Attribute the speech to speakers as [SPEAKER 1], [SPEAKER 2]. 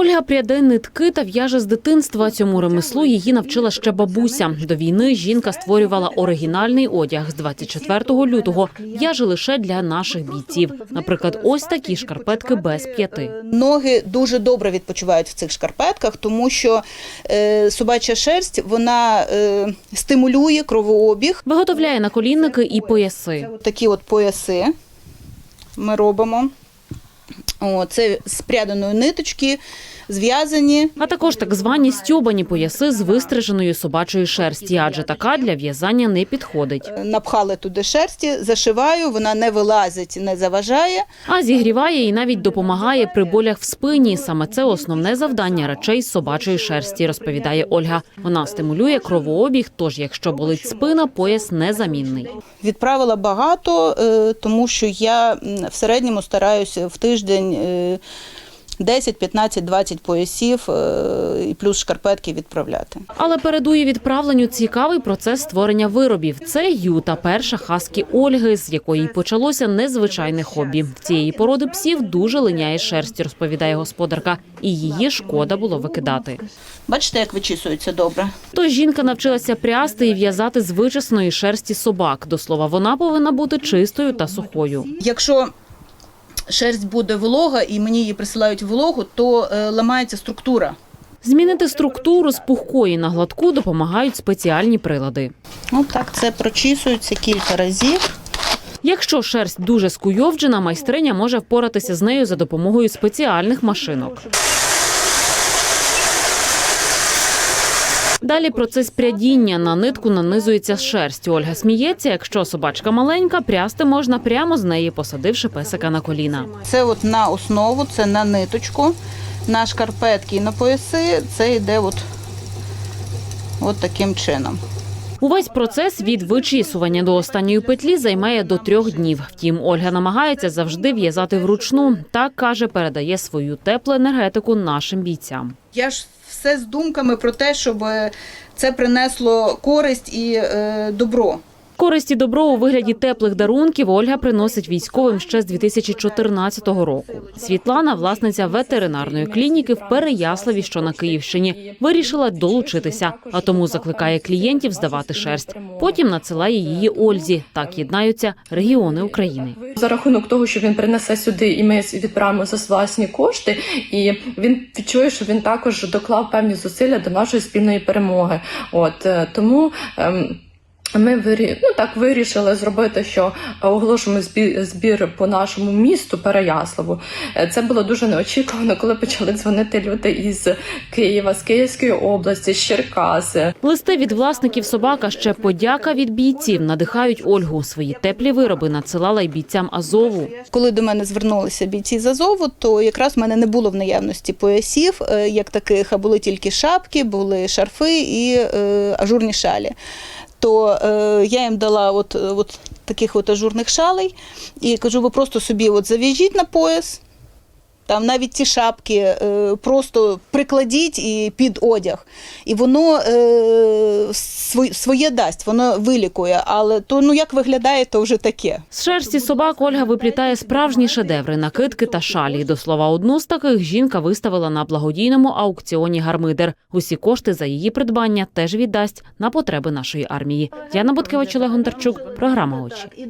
[SPEAKER 1] Ольга пряде нитки та в'яже з дитинства. Цьому ремеслу її навчила ще бабуся. До війни жінка створювала оригінальний одяг з 24 лютого. В'яже лише для наших бійців. Наприклад, ось такі шкарпетки без п'яти.
[SPEAKER 2] Ноги дуже добре відпочивають в цих шкарпетках, тому що е, собача шерсть вона е, стимулює кровообіг.
[SPEAKER 1] Виготовляє наколінники і пояси.
[SPEAKER 2] Такі от пояси ми робимо. О, це з пряданої ниточки, зв'язані.
[SPEAKER 1] А також так звані стьобані пояси з вистриженої собачої шерсті, адже така для в'язання не підходить.
[SPEAKER 2] Е, Напхали туди шерсті, зашиваю, вона не вилазить, не заважає.
[SPEAKER 1] А зігріває і навіть допомагає при болях в спині. Саме це основне завдання речей з собачої шерсті, розповідає Ольга. Вона стимулює кровообіг, тож якщо болить спина, пояс незамінний.
[SPEAKER 2] Відправила багато, е, тому що я в середньому стараюся в тиждень е, 10, 15, 20 поясів е, і плюс шкарпетки відправляти.
[SPEAKER 1] Але передує відправленню цікавий процес створення виробів. Це Юта, перша хаскі Ольги, з якої й почалося незвичайне хобі. В цієї породи псів дуже линяє шерсть, розповідає господарка, і її шкода було викидати.
[SPEAKER 2] Бачите, як вичісується добре.
[SPEAKER 1] Тож жінка навчилася прясти і в'язати з вичесаної шерсті собак. До слова, вона повинна бути чистою та сухою.
[SPEAKER 2] Якщо шерсть буде волога і мені її присилають вологу, то е, ламається структура.
[SPEAKER 1] Змінити структуру з пухкої на гладку допомагають спеціальні прилади.
[SPEAKER 2] Ну так, це прочісується кілька разів.
[SPEAKER 1] Якщо шерсть дуже скуйовджена, майстриня може впоратися з нею за допомогою спеціальних машинок. Далі процес прядіння на нитку нанизується шерсть. Ольга сміється, якщо собачка маленька, прясти можна прямо з неї, посадивши песика на коліна.
[SPEAKER 2] Це от на основу, це на ниточку, на шкарпетки і на пояси. Це йде от, от таким чином.
[SPEAKER 1] Увесь процес від вичісування до останньої петлі займає до трьох днів. Втім, Ольга намагається завжди в'язати вручну. Так каже, передає свою теплу енергетику нашим бійцям.
[SPEAKER 2] Я ж все з думками про те, щоб це принесло користь і е, добро.
[SPEAKER 1] Користь і добро у вигляді теплих дарунків Ольга приносить військовим ще з 2014 року. Світлана, власниця ветеринарної клініки в Переяславі, що на Київщині, вирішила долучитися, а тому закликає клієнтів здавати шерсть. Потім надсилає її Ользі. Так єднаються регіони України.
[SPEAKER 3] За рахунок того, що він принесе сюди, і ми відправимо за власні кошти, і він відчує, що він також доклав певні зусилля до нашої спільної перемоги. От е, тому. ем, ми вирі... ну, так вирішили зробити, що оголошуємо збір, по нашому місту Переяславу. Е, Це було дуже неочікувано, коли почали дзвонити люди із Києва, з Київської області, з Черкаси.
[SPEAKER 1] Листи від власників собак, а ще подяка від бійців надихають Ольгу. Свої теплі вироби надсилала й бійцям Азову.
[SPEAKER 2] Коли до мене звернулися бійці з Азову, то якраз в мене не було в наявності поясів е, як таких, а були тільки шапки, були шарфи і е, ажурні шалі. То е, я їм дала от, от таких от ажурних шалей і кажу, ви просто собі от зав'яжіть на пояс. Там навіть ті шапки е, просто прикладіть і під одяг. І воно е, своє дасть, воно вилікує. Але то ну як виглядає, то вже таке.
[SPEAKER 1] З шерсті собак Ольга виплітає справжні шедеври, накидки та шалі. До слова, одну з таких жінка виставила на благодійному аукціоні Гармидер. Усі кошти за її придбання теж віддасть на потреби нашої армії. Яна Буткевич, Олег Гонтарчук, програма очі.